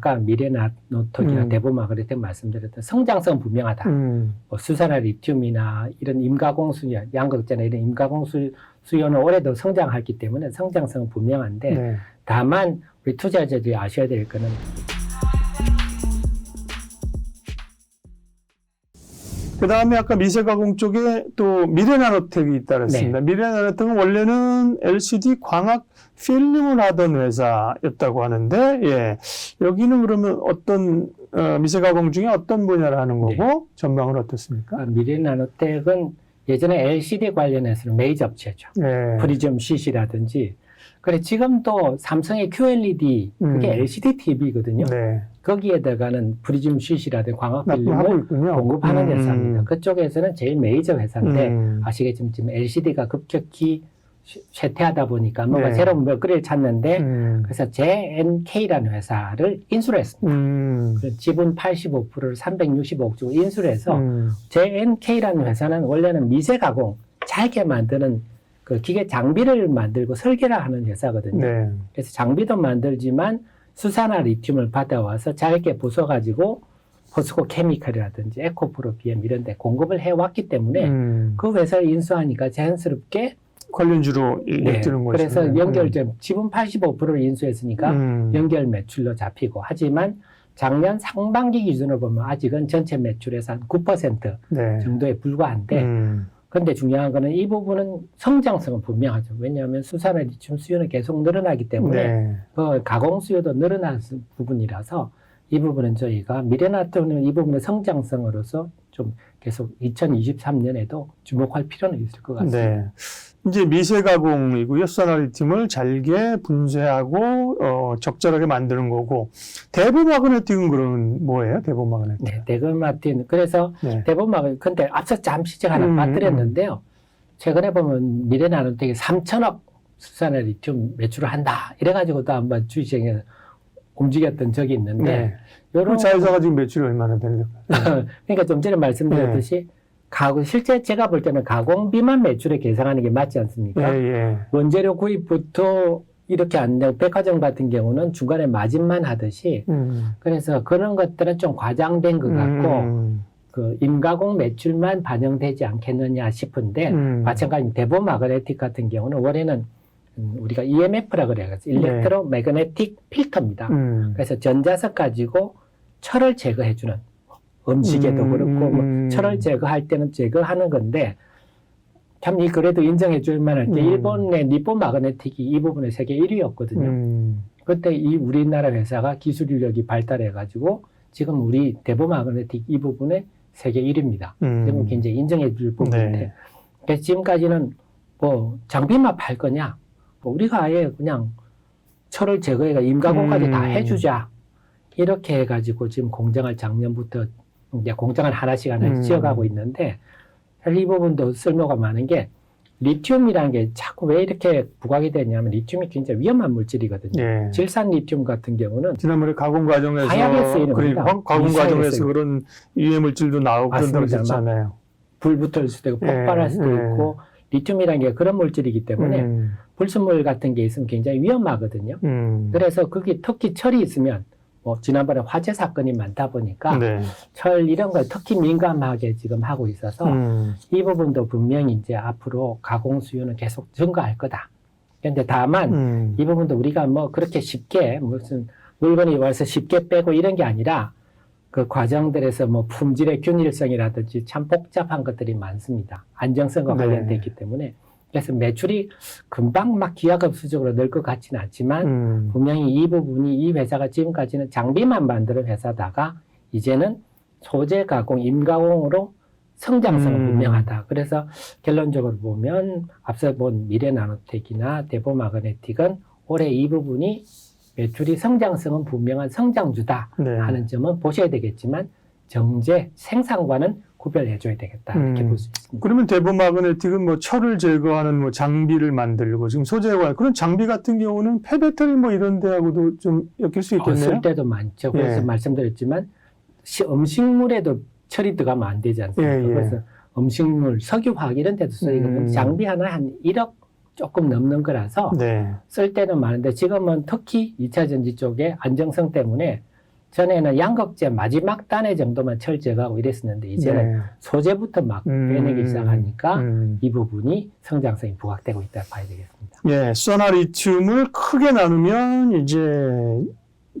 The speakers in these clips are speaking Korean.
아까 미래나노톡이나 음. 대보마그네틱 말씀드렸던 성장성 분명하다. 음. 뭐 수산화 리튬이나 이런 임가공 수요, 양극재나 이런 임가공 수, 수요는 올해도 성장하기 때문에 성장성 분명한데 네. 다만 우리 투자자들이 아셔야 될 거는 그 다음에 아까 미세 가공 쪽에 또 미래 나노텍이 있다 그랬습니다. 미래 나노텍은 원래는 LCD 광학 필름을 하던 회사였다고 하는데, 예. 여기는 그러면 어떤, 어, 미세 가공 중에 어떤 분야를 하는 거고, 전망은 어떻습니까? 아, 미래 나노텍은 예전에 LCD 관련해서는 메이저 업체죠. 예. 프리즘 CC라든지 그래 지금도 삼성의 QLED 그게 음. LCD TV거든요. 네. 거기에 들어가는 프리즘 CC라든지 광학 필름을. 공급하는 음. 회사입니다. 그쪽에서는 제일 메이저 회사인데 음. 아시겠지만 지금 LCD가 급격히 쇠- 쇠퇴하다 보니까 뭔가 네. 새로운 먹거리를 찾는데 음. 그래서 JNK라는 회사를 인수를 했습니다. 음. 그 지분 85%를 365억 주고 인수를 해서 음. JNK라는 회사는 원래는 미세 가공, 잘게 만드는 그 기계 장비를 만들고 설계를 하는 회사거든요. 네. 그래서 장비도 만들지만 수산화 리튬을 받아와서 잘게 부숴가지고 포스코 케미칼이라든지 에코프로 비엠 이런 데 공급을 해왔기 때문에 음. 그 회사를 인수하니까 자연스럽게 관련주로 이- 네, 뜨는 거죠. 그래서 연결점 지분 85%를 인수했으니까 음. 연결 매출로 잡히고 하지만 작년 상반기 기준으로 보면 아직은 전체 매출에서 한 9% 네. 정도에 불과한데 음. 근데 중요한 거는 이 부분은 성장성은 분명하죠. 왜냐하면 수산화 리튬 수요는 계속 늘어나기 때문에 네. 그 가공 수요도 늘어나는 부분이라서 이 부분은 저희가 미래나토는 이 부분의 성장성으로서 좀 계속 2023년에도 주목할 필요는 있을 것 같습니다. 네. 이제 미세 가공이고요. 수산화 리튬을 잘게 분쇄하고 어, 적절하게 만드는 거고 대부 마그네틱은 그러면 뭐예요? 대부 마그네틱. 네, 대금마틴 그래서 네. 대본막을 근데 앞서 잠시 제가 하나 음, 빠뜨렸는데요. 최근에 보면 미래나노텍이 3천억 수산화 리튬 매출을 한다. 이래가지고 또 한번 주식시장에 움직였던 적이 있는데 네. 요런 그 자회사가 지금 매출이 얼마나 될까요? 그러니까 좀 전에 말씀드렸듯이 네. 가공 실제 제가 볼 때는 가공 비만 매출을 계산하는 게 맞지 않습니까? 예, 예. 원재료 구입부터 이렇게 안 되고 백화점 같은 경우는 중간에 마진만 하듯이 음. 그래서 그런 것들은 좀 과장된 것 같고 음. 그 임가공 매출만 반영되지 않겠느냐 싶은데 음. 마찬가지 대보 마그네틱 같은 경우는 원래는 음, 우리가 EMF라 그래요. 일렉트로 매그네틱 필터입니다. 네. 음. 그래서 전자석 가지고 철을 제거해주는 음식에도 음, 그렇고 뭐 음. 철을 제거할 때는 제거하는 건데 참 이 그래도 인정해 줄 만할 게 음. 일본의 니폰 마그네틱이 이 부분에 세계 1위였거든요. 음. 그때 이 우리나라 회사가 기술 인력이 발달해가지고 지금 우리 대보 마그네틱 이 부분에 세계 1위입니다. 음. 그러면 굉장히 인정해 줄 부분인데 네. 그래서 지금까지는 뭐 장비만 팔 거냐 뭐 우리가 아예 그냥 철을 제거해가 임가공까지 음. 다 해주자 이렇게 해가지고 지금 공장을 작년부터 이제 공장을 하나씩 하나씩 음. 지어가고 있는데 사실 이 부분도 쓸모가 많은 게 리튬이라는 게 자꾸 왜 이렇게 부각이 되냐면 리튬이 굉장히 위험한 물질이거든요. 예. 질산 리튬 같은 경우는 지난번에 가공 과정에서 하얗게 쓰이는 그러니까 겁니다. 가공 과정에서 쓰이는. 그런 유해 물질도 나오고 그런다고 맞습니다. 했잖아요. 불 붙을 수도 있고 폭발할 예, 수도 예. 있고 리튬이라는 게 그런 물질이기 때문에 음. 불순물 같은 게 있으면 굉장히 위험하거든요. 음. 그래서 거기 특히 철이 있으면 뭐 지난번에 화재 사건이 많다 보니까 네. 철 이런 걸 특히 민감하게 지금 하고 있어서 음. 이 부분도 분명히 이제 앞으로 가공 수요는 계속 증가할 거다. 그런데 다만 음. 이 부분도 우리가 뭐 그렇게 쉽게 무슨 물건이 와서 쉽게 빼고 이런 게 아니라 그 과정들에서 뭐 품질의 균일성이라든지 참 복잡한 것들이 많습니다. 안정성과 네. 관련돼 있기 때문에 그래서 매출이 금방 막 기하급 수적으로 늘 것 같지는 않지만 음. 분명히 이 부분이 이 회사가 지금까지는 장비만 만드는 회사다가 이제는 소재 가공, 임가공으로 성장성은 음. 분명하다. 그래서 결론적으로 보면 앞서 본 미래 나노텍이나 대보마그네틱은 올해 이 부분이 매출이 성장성은 분명한 성장주다 네. 하는 점은 보셔야 되겠지만 정제 생산과는 구별해줘야 되겠다 이렇게 음. 볼수 있습니다. 그러면 대부 마그네틱은 뭐 철을 제거하는 뭐 장비를 만들고 지금 소재와 그런 장비 같은 경우는 폐배터리 뭐 이런 데하고도 좀 엮일 수 어, 있겠네요. 쓸 때도 많죠. 그래서 예. 말씀드렸지만 시- 음식물에도 철이 들어가면 안 되지 않습니까? 예, 예. 그래서 음식물, 석유화학 이런 데도 쓰이거든요. 음. 장비 하나 한 1억 조금 넘는 거라서 네. 쓸 때는 많은데 지금은 특히 2차 전지 쪽에 안정성 때문에 전에는 양극재 마지막 단에 정도만 철저하고 이랬었는데 이제는 네. 소재부터 막 음. 빼내기 시작하니까 음. 이 부분이 성장성이 부각되고 있다 봐야 되겠습니다. 예, 소나리튬을 크게 나누면 이제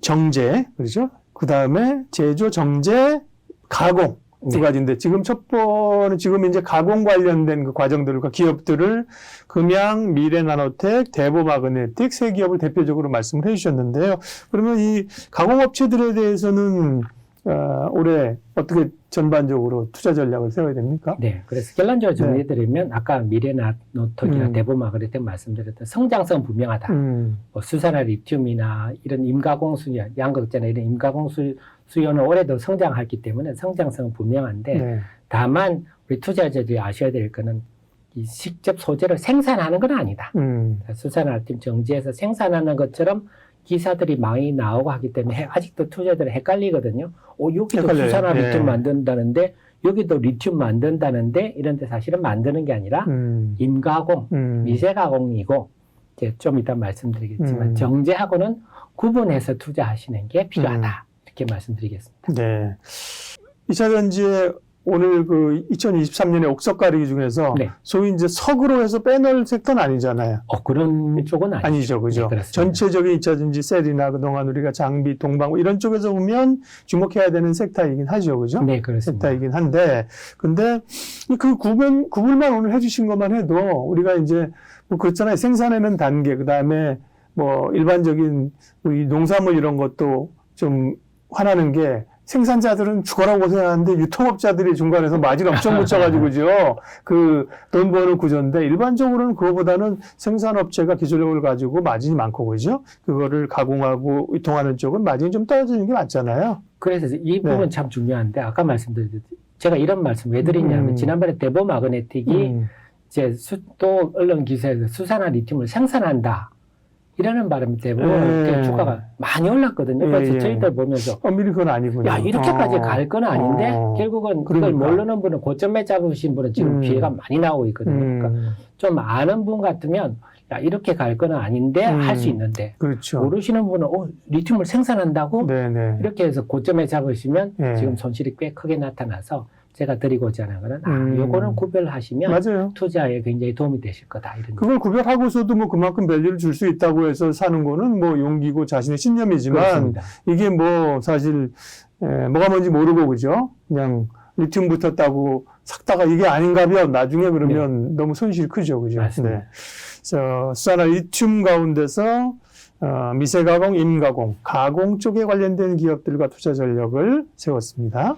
정제, 그렇죠? 그 다음에 제조, 정제, 가공 두 네. 가지인데 지금 첫 번은 지금 이제 가공 관련된 그 과정들과 기업들을 금양, 미래나노텍, 대보마그네틱 세 기업을 대표적으로 말씀을 해주셨는데요. 그러면 이 가공업체들에 대해서는 어, 올해 어떻게 전반적으로 투자 전략을 세워야 됩니까? 네, 그래서 결론적으로 정리해드리면 아까 미래나노톡이나 음. 대보마그네텍 말씀드렸던 성장성 분명하다. 음, 뭐 수산화 리튬이나 이런 임가공 수요, 양극재나 이런 임가공 수, 수요는 올해도 성장했기 때문에 성장성은 분명한데 네. 다만 우리 투자자들이 아셔야 될 거는 이 직접 소재를 생산하는 건 아니다. 음, 수산화 리튬 정지에서 생산하는 것처럼 기사들이 많이 나오고 하기 때문에 해- 아직도 투자들이 헷갈리거든요. 오, 여기도 헷갈려요. 수산화 예. 리튬 만든다는데 여기도 리튬 만든다는데 이런데 사실은 만드는 게 아니라 음, 임가공, 음. 미세 가공이고 이제 좀 이따 말씀드리겠지만 음. 정제하고는 구분해서 투자하시는 게 필요하다 이렇게 말씀드리겠습니다. 네. 2차 전지에 오늘 그 2023년에 옥석 가리기 중에서 네. 소위 이제 석으로 해서 빼놓을 섹터는 아니잖아요. 어 그런 쪽은 아니죠. 아니죠, 그죠? 네. 전체적인 2차 전지 셀이나 그동안 우리가 장비, 동방 뭐 이런 쪽에서 보면 주목해야 되는 섹터이긴 하죠, 그죠? 네 그렇습니다. 섹터이긴 한데, 근데 그 구분, 구분만 오늘 해주신 것만 해도 우리가 이제 뭐 그렇잖아요. 생산하는 단계, 그 다음에 뭐 일반적인 우리 농산물 이런 것도 좀 화나는 게 생산자들은 죽어라 고생하는데 유통업자들이 중간에서 마진 엄청 붙여가지고죠. 그 돈 버는 구조인데 일반적으로는 그거보다는 생산업체가 기술력을 가지고 마진이 많고 그죠? 그거를 가공하고 유통하는 쪽은 마진이 좀 떨어지는 게 맞잖아요. 그래서 이 부분 네. 참 중요한데 아까 말씀드렸듯이 제가 이런 말씀 왜 드리냐면 음. 지난번에 대보 마그네틱이 음. 이제 수, 또 언론 기사에서 수산화 리튬을 생산한다. 이라는 바람이 대보 예. 주가가 많이 올랐거든요. 예, 그래서 예. 저희들 보면서 어, 미리 그건 아니군요. 야 이렇게까지 어. 갈건 아닌데 어. 결국은 그러니까. 그걸 모르는 분은 고점에 잡으신 분은 지금 음. 피해가 많이 나오고 있거든요. 그러니까 음, 좀 아는 분 같으면 야 이렇게 갈 거는 아닌데 음. 할수 있는데 그렇죠. 모르시는 분은 어 리튬을 생산한다고 네네. 이렇게 해서 고점에 잡으시면 예. 지금 손실이 꽤 크게 나타나서 제가 드리고자 하는 거는 아 음. 요거는 구별하시면 맞아요. 투자에 굉장히 도움이 되실 거다 이런 그걸 구별하고서도 뭐 그만큼 밸류를 줄 수 있다고 해서 사는 거는 뭐 용기고 자신의 신념이지만 그렇습니다. 이게 뭐 사실 에, 뭐가 뭔지 모르고 그죠? 그냥 리튬 붙었다고 삭다가 이게 아닌가면 나중에 그러면 너무 손실이 크죠, 그죠? 네. 맞습니다. 그래서 수산화 리튬 가운데서 어, 미세 가공, 임 가공, 가공 쪽에 관련된 기업들과 투자 전략을 세웠습니다.